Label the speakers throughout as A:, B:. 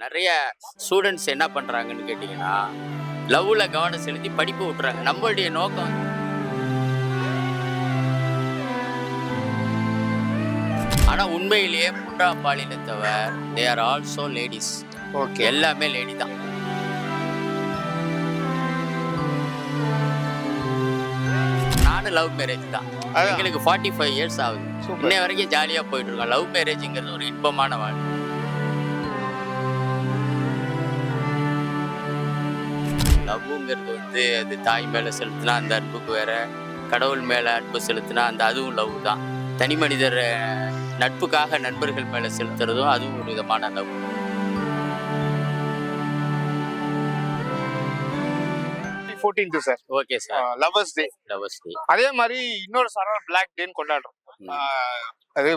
A: நிறைய ஸ்டூடெண்ட்ஸ் என்ன பண்றாங்கன்னு கேட்டிங்கன்னா லவ்ல கவனம் செலுத்தி படிப்பு விட்டுறாங்க நம்மளுடைய நோக்கம் ஆனா உண்மையிலேயே மூன்றாம் பாலினத்தவர் they are also ladies
B: okay
A: எல்லாமே லேடி தான். நானும் லவ் மேரேஜ் தான். எங்களுக்கு ஃபார்ட்டி ஃபைவ் இயர்ஸ் ஆகுது இன்னை வரைக்கும் ஜாலியா போயிட்டு இருக்கோம். லவ் மேரேஜ்ங்கிறது ஒரு இன்பமான வாழ்க்கை. லவ்ங்கிறது வந்து அது தாய் மேல செலுத்தினா அந்த அன்புக்கு வேற கடவுள் மேல அன்பு செலுத்தினா அந்த அதுவும் லவ் தான். தனி மனிதர் நட்புக்காக நண்பர்கள் மேல செலுத்துறதும் அதுவும் ஒரு விதமான love.
B: Fourteenth sir
A: okay sir
B: lovers day
A: lovers day
B: அதே மாதிரி இன்னொரு சாரா பிளாக் டேன்னு கொண்டாடுறோம். அது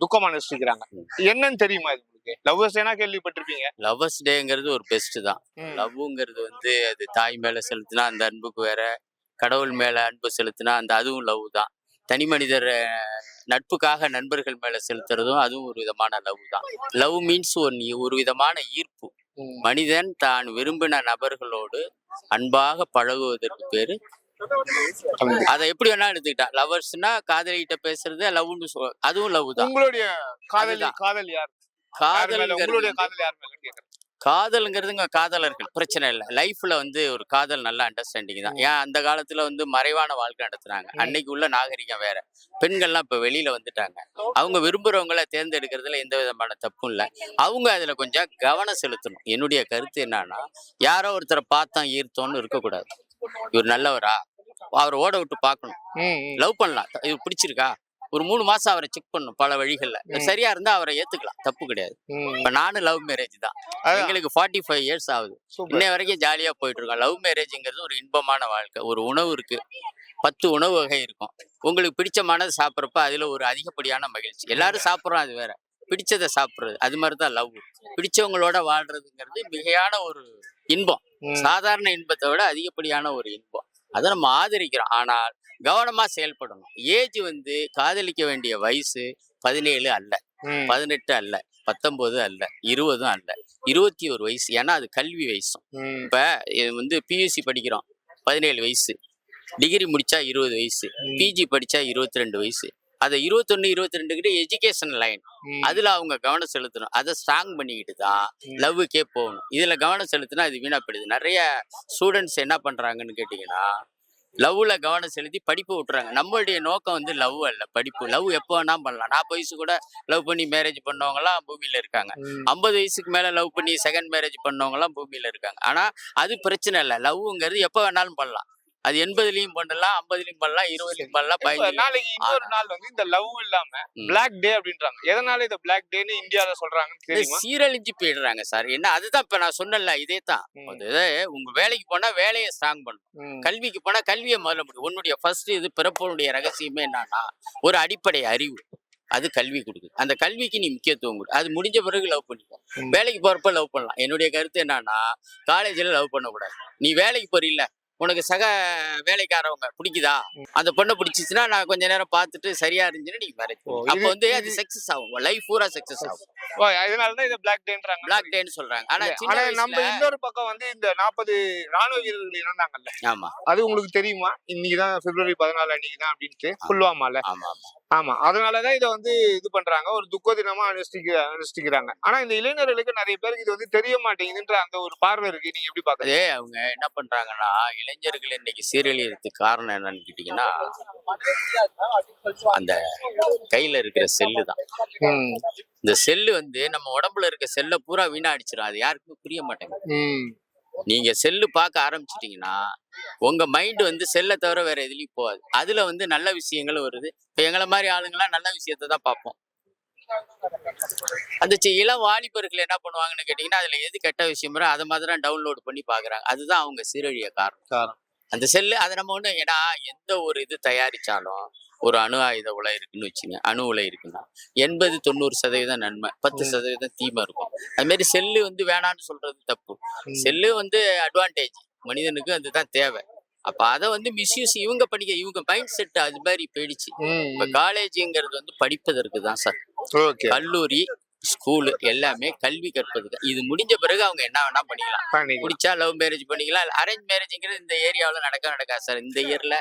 B: துக்கம் அனுஷ்டிக்கிறாங்க
A: ம்.
B: என்னன்னு தெரியுமா இது லவ்வர்ஸ் டேனா கேள்விப்பட்டிருப்பீங்க
A: லவர்ஸ் டேங்கிறது ஒரு பெஸ்ட் தான்
B: ம்.
A: லவ்ங்கிறது வந்து அது தாய் மேல செலுத்தினா அந்த அன்புக்கு வேற கடவுள் மேல அன்பு செலுத்தினா அந்த அதுவும் லவ் தான் தனி மனிதர் நட்புக்காக நண்பர்கள் மேல செலுத்துறதும் அதுவும் ஒரு விதமான லவ் தான் லவ் மீன்ஸ் ஒரு ஒரு விதமான ஈர்ப்பு. மனிதன் தான் விரும்பின நபர்களோடு அன்பாக பழகுவதற்கு பேரு. அதை எப்படி வேணா எடுத்துக்கிட்டா. லவர்ஸ்னா காதலிகிட்ட பேசுறது லவ்னு சொல் அதுவும் லவ் தான்.
B: உங்களுடைய காதலி. காதல் யார்?
A: காதல்ங்கிறது
B: காதல் யார்
A: காதல்ங்கிறதுங்க காதலர்கள். பிரச்சனை இல்லை. லைஃப்ல வந்து ஒரு காதல் நல்ல அண்டர்ஸ்டாண்டிங் தான். ஏன் அந்த காலத்துல வந்து மறைவான வாழ்க்கை நடத்துனாங்க. அன்னைக்கு உள்ள நாகரிகம் வேற. பெண்கள்லாம் இப்ப வெளியில வந்துட்டாங்க. அவங்க விரும்புறவங்கள தேர்ந்தெடுக்கிறதுல எந்த விதமான தப்பும் இல்லை. அவங்க அதுல கொஞ்சம் கவனம் செலுத்தணும். என்னுடைய கருத்து என்னன்னா யாரோ ஒருத்தரை பார்த்தோம் ஈர்த்தோம்னு இருக்கக்கூடாது. இவர் நல்லவரா? அவர் ஓட விட்டு பார்க்கணும். லவ் பண்ணலாம். இது பிடிச்சிருக்கா? ஒரு மூணு மாசம் அவரை செக் பண்ணணும் பல வழிகள்ல. சரியா இருந்தா அவரை ஏத்துக்கலாம். தப்பு கிடையாது. இப்ப நானும் லவ் மேரேஜ் தான். எங்களுக்கு ஃபார்ட்டி ஃபைவ் இயர்ஸ் ஆகுது இன்னை வரைக்கும் ஜாலியா போயிட்டு இருக்கோம். லவ் மேரேஜ்ங்கிறது ஒரு இன்பமான வாழ்க்கை. ஒரு உணவு இருக்கு. பத்து உணவு வகை இருக்கும். உங்களுக்கு பிடிச்சமானது சாப்பிட்றப்ப அதுல ஒரு அதிகப்படியான மகிழ்ச்சி. எல்லாரும் சாப்பிட்றோம் அது வேற. பிடிச்சதை சாப்பிட்றது. அது மாதிரி தான் லவ். பிடிச்சவங்களோட வாழ்றதுங்கிறது மிகையான ஒரு இன்பம். சாதாரண இன்பத்தை விட அதிகப்படியான ஒரு இன்பம். அதை நம்ம ஆதரிக்கிறோம். ஆனால் கவனமா செயல்படணும். ஏஜ் வந்து காதலிக்க வேண்டிய வயசு பதினேழு அல்ல. பதினெட்டு அல்ல. பத்தொன்பது அல்ல. இருபதும் அல்ல. இருபத்தி ஒரு வயசு. ஏன்னா அது கல்வி வயசும். இப்ப இது வந்து பியூசி படிக்கிறோம். பதினேழு வயசு. டிகிரி முடிச்சா இருபது வயசு. பிஜி படிச்சா இருபத்தி ரெண்டு வயசு. அதை இருபத்தொன்னு இருபத்தி ரெண்டு கிட்ட எஜுகேஷன் லைன். அதுல அவங்க கவனம் செலுத்தணும். அதை ஸ்ட்ராங் பண்ணிக்கிட்டு தான். லவ்வுக்கே போகணும். இதுல கவனம் செலுத்தினா அது வீணாப்படுது. நிறைய ஸ்டூடெண்ட்ஸ் என்ன பண்றாங்கன்னு கேட்டிங்கன்னா லவ்ல கவனம் செலுத்தி படிப்பு விட்டுறாங்க. நம்மளுடைய நோக்கம் வந்து லவ் அல்ல படிப்பு. லவ் எப்போ வேணா பண்ணலாம். நாற்பது வயசு கூட லவ் பண்ணி மேரேஜ் பண்ணவங்கலாம் பூமியில இருக்காங்க. ஐம்பது வயசுக்கு மேல லவ் பண்ணி செகண்ட் மேரேஜ் பண்ணவங்கலாம் பூமியில இருக்காங்க. ஆனா அது பிரச்சனை இல்லை. லவ்ங்கிறது எப்போ வேணாலும் பண்ணலாம். அது எண்பதுலயும் பண்ணலாம் ஐம்பதுலயும் பண்ணலாம் இருபதுலயும் பண்ணலாம் பதினஞ்சு
B: நாளைக்கு இன்னொரு நாள் வந்து இந்த லவ் இல்லாம. பிளாக் டே அப்படின்றாங்க. எதனால இந்த பிளாக் டேன்னு இந்தியால தெரியுமா?
A: சீரழிஞ்சு போயிடுறாங்க சார். என்ன அதுதான் இப்ப நான் சொன்னேன்ல இதே தான். உங்க வேலைக்கு போனா வேலையை ஸ்ட்ராங் பண்ணணும்.
B: ம்.
A: கல்விக்கு போனா கல்வியை முதல்ல முடியும் உன்னுடைய ஃபர்ஸ்ட் இது பிறப்பனுடைய ரகசியமே என்னன்னா ஒரு அடிப்படை அறிவு. அது கல்வி கொடுக்குது. அந்த கல்விக்கு நீ முக்கியத்துவம் கொடு. அது முடிஞ்ச பிறகு லவ் பண்ணிக்கோ. வேலைக்கு போறப்ப லவ் பண்ணலாம். என்னுடைய கருத்து என்னன்னா காலேஜ்ல லவ் பண்ணக்கூடாது. நீ வேலைக்கு போறீல்ல. உனக்கு சக வேலைக்காரவங்க பிடிக்குதா. அந்த பொண்ணை பிடிச்சிச்சுன்னா நான் கொஞ்ச நேரம் பார்த்துட்டு சரியா இருந்துச்சுன்னா நீ மேரேஜ் அப்போ வந்து அது சக்சஸ் ஆகும். லைஃப் பூரா சக்சஸ் ஆகும்.
B: ஓ, அதனாலதான் இதை பிளாக் டேன்றாங்க
A: பிளாக் டேன்னு சொல்றாங்க. ஆனா
B: ஆனா நம்ம இன்னொரு பக்கம் வந்து இந்த நாற்பது ராணுவ வீரர்கள் இறந்தாங்கல்ல.
A: ஆமா.
B: அது உங்களுக்கு தெரியுமா? இன்னைக்குதான் பிப்ரவரி பதினாலு அன்னைக்கு தான் அப்படின்ட்டு புல்வாமால.
A: ஆமா. ஆமா
B: அதனாலதான் இதை வந்து இது பண்றாங்க. ஒரு துக்க தினமா அனுஷ்டிக்க அனுஷ்டிக்கிறாங்க. ஆனா இந்த இளைஞர்களுக்கு நிறைய பேருக்கு இது வந்து தெரிய மாட்டேங்குதுன்ற அந்த ஒரு பார்வை இருக்கு. நீங்க எப்படி பாக்குறீங்க
A: அவங்க என்ன பண்றாங்கன்னா இளைஞர்கள் இன்னைக்கு சீரழியறதுக்கு காரணம் என்னன்னு கேட்டீங்கன்னா அந்த கையில இருக்கிற செல்லு தான். இந்த செல்லு வந்து நம்ம உடம்புல இருக்க செல்லை பூரா வீணாடிச்சிடும் அது யாருக்குமே புரிய மாட்டேங்குது. நீங்க செல்லு பார்க்க ஆரம்பிச்சிட்டீங்கன்னா உங்க மைண்ட் வந்து செல்லை தவிர வேற எதுலயும் போகாது. அதுல வந்து நல்ல விஷயங்கள் வருது. இப்ப எங்களை மாதிரி ஆளுங்கெல்லாம் நல்ல விஷயத்தை தான் பார்ப்போம். அந்த இளம் வாலிபர்கள் என்ன பண்ணுவாங்கன்னு கேட்டீங்கன்னா அதுல எது கெட்ட விஷயமோ அதை மாதிரி தான் டவுன்லோட் பண்ணி பாக்குறாங்க அதுதான் அவங்க சீரழிய காரணம்.
B: காரணம்.
A: அந்த செல்லு அதை நம்ம ஒண்ணு ஏன்னா எந்த ஒரு இது தயாரிச்சாலும் ஒரு அணு ஆயுத உலை இருக்குன்னு வச்சுங்க அணு உலை இருக்குன்னா எண்பது தொண்ணூறு சதவீதம் நன்மை பத்து. சதவீதம் தீமை இருக்கும். அது மாதிரி செல்லு வந்து வேணான்னு சொல்றது தப்பு. செல்லு வந்து அட்வான்டேஜ் மனிதனுக்கு அதுதான் தேவை. அப்ப அதை வந்து மிஸ்யூஸ் இவங்க படிக்க இவங்க மைண்ட் செட் அது மாதிரி போயிடுச்சு. இப்ப காலேஜ்ங்கிறது வந்து படிப்பதற்கு தான் சார்.
B: ஓகே.
A: கல்லூரி ஸ்கூலு எல்லாமே கல்வி கற்பதுக்கு இது முடிஞ்ச பிறகு அவங்க என்ன வேணா பண்ணிக்கலாம். பிடிச்சா லவ் மேரேஜ் பண்ணிக்கலாம். அரேஞ்ச் மேரேஜ்ங்கிறது இந்த ஏரியாவில் நடக்க நடக்காது சார் இந்த இயர்ல.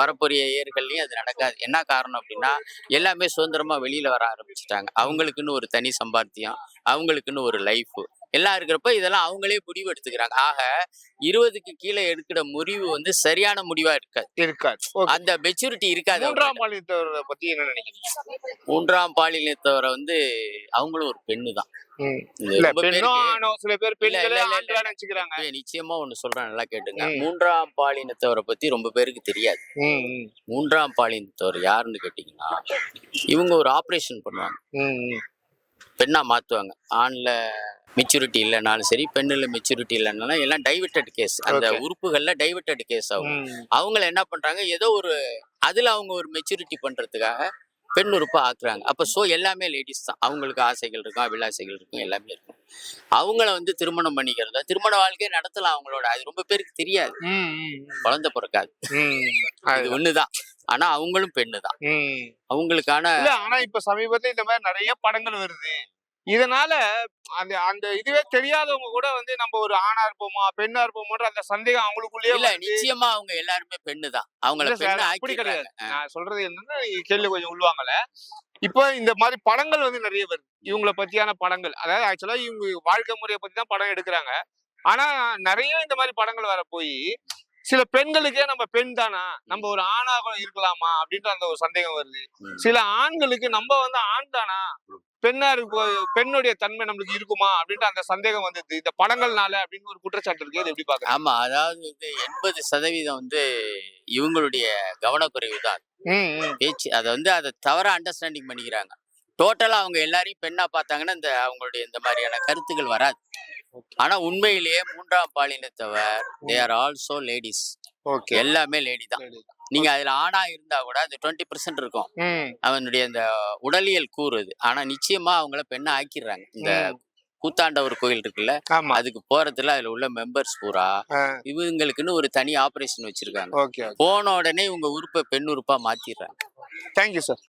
A: வரப்போறிய இயர்கள்லயும் அது நடக்காது. என்ன காரணம் அப்படின்னா எல்லாமே சுதந்திரமா வெளியில வர ஆரம்பிச்சிட்டாங்க. அவங்களுக்குன்னு ஒரு தனி சம்பாத்தியம் அவங்களுக்குன்னு ஒரு லைஃப் எல்லாம் இருக்கிறப்ப இதெல்லாம் அவங்களே முடிவு எடுத்துக்கிறாங்க ஆக இருபதுக்கு கீழே எடுக்கிற முடிவு வந்து சரியான முடிவா இருக்காது.
B: இருக்காது.
A: அந்த மெச்சூரிட்டி இருக்காது
B: மூன்றாம் பாலினத்தவரை பத்தி என்ன நினைக்கிறீங்க.
A: மூன்றாம் பாலினத்தவரை வந்து அவங்களும் ஒரு பெண்ணு தான் நிச்சயமா ஒண்ணு சொல்றேன் நல்லா கேட்டுங்க. மூன்றாம் பாலினத்தவரை பத்தி ரொம்ப பேருக்கு தெரியாது. மூன்றாம் பாலினத்தவர் யாருன்னு கேட்டீங்கன்னா இவங்க ஒரு ஆபரேஷன் பண்ணுவாங்க.
B: ம், ம்.
A: பெண்ணா மாத்துவாங்க. ஆண்ல மெச்சூரிட்டி இல்லைனாலும் சரி பெண்ணுல மெச்சூரிட்டி இல்லைனாலும் எல்லாம் டைவர்டட் கேஸ் அந்த. உறுப்புகள்ல டைவர்டட் கேஸ் ஆகும். அவங்கள என்ன பண்றாங்க? ஏதோ ஒரு அதுல அவங்க ஒரு மெச்சூரிட்டி பண்றதுக்காக பெண் உறுப்பா ஆக்குறாங்க. அப்ப சோ எல்லாமே லேடிஸ் தான். அவங்களுக்கு ஆசைகள் இருக்கும் அபிலாசைகள் இருக்கும் எல்லாமே இருக்கும். அவங்கள வந்து திருமணம் பண்ணிக்கிறதா? திருமண வாழ்க்கையை நடத்தலாம் அவங்களோட. அது ரொம்ப பேருக்கு தெரியாது. குழந்தை பிறக்காது.
B: அதுதான்.
A: ஒண்ணுதான். ஆனா அவங்களும் பெண்ணு தான். அவங்களுக்கான
B: ஆனா இப்ப சமீபத்துல இந்த மாதிரி நிறைய படங்கள் வருது. இதனால அந்த அந்த இதுவே தெரியாதவங்க கூட வந்து நம்ம ஒரு ஆணா இருப்போமா பெண்ணா இருப்போமோன்ற அந்த சந்தேகம் அவங்களுக்குள்ளேயே
A: இல்ல. நிச்சயமா அவங்க எல்லாருமே பெண்ணு தான். அவங்கள பெண்ணு
B: அப்படி
A: ஆக்கிடுறாங்க.
B: நான் சொல்றது என்னன்னா கேள்வி கொஞ்சம் உள்வாங்கல. இப்போ இந்த மாதிரி படங்கள் வந்து நிறைய வருது. இவங்கள பத்தியான படங்கள். அதாவது ஆக்சுவலா இவங்க வாழ்க்கை முறையை பத்தி தான் படம் எடுக்கிறாங்க. ஆனா நிறைய இந்த மாதிரி படங்கள் வர போய் சில பெண்களுக்கே நம்ம பெண் தானா? நம்ம ஒரு ஆணாக இருக்கலாமா? அப்படின்ற அந்த ஒரு சந்தேகம் வருது. சில ஆண்களுக்கு நம்ம வந்து ஆண் தானா? பெண்ணா இருக்கு பெண்ணுடைய தன்மை நம்மளுக்கு இருக்குமா? அப்படின்ற அந்த சந்தேகம் வந்தது. இந்த படங்கள்னால அப்படின்னு ஒரு குற்றச்சாட்டு இருக்கு எப்படி பாக்குறேன்
A: ஆமா அதாவது வந்து எண்பது சதவீதம் வந்து இவங்களுடைய கவனக்குறைவு தான். பேச்சு அதை வந்து அதை தவற அண்டர்ஸ்டாண்டிங் பண்ணிக்கிறாங்க. டோட்டலா அவங்க எல்லாரையும் பெண்ணா பார்த்தாங்கன்னா இந்த அவங்களுடைய இந்த மாதிரியான கருத்துக்கள் வராது. ஆனா உண்மையிலேயே மூன்றாம் பாலினத்தவர் they are also ladies
B: okay.
A: எல்லாமே லேடி தான். நீங்க அதுல ஆணா இருந்தா கூட அது டுவெண்ட்டி பர்சன்ட் இருக்கும். அவனுடைய அந்த உடலியல் கூறு அது. ஆனா நிச்சயமா அவங்கள பெண்ணை ஆக்கிடுறாங்க. இந்த கூத்தாண்டவர் கோயில் இருக்குல்ல அதுக்கு போறதுல அதுல உள்ள மெம்பர்ஸ் பூரா. இவங்களுக்குன்னு ஒரு தனி ஆபரேஷன் வச்சிருக்காங்க. போன உடனே இவங்க உறுப்பை பெண் உறுப்பா மாத்திடுறாங்க.
B: Thank you sir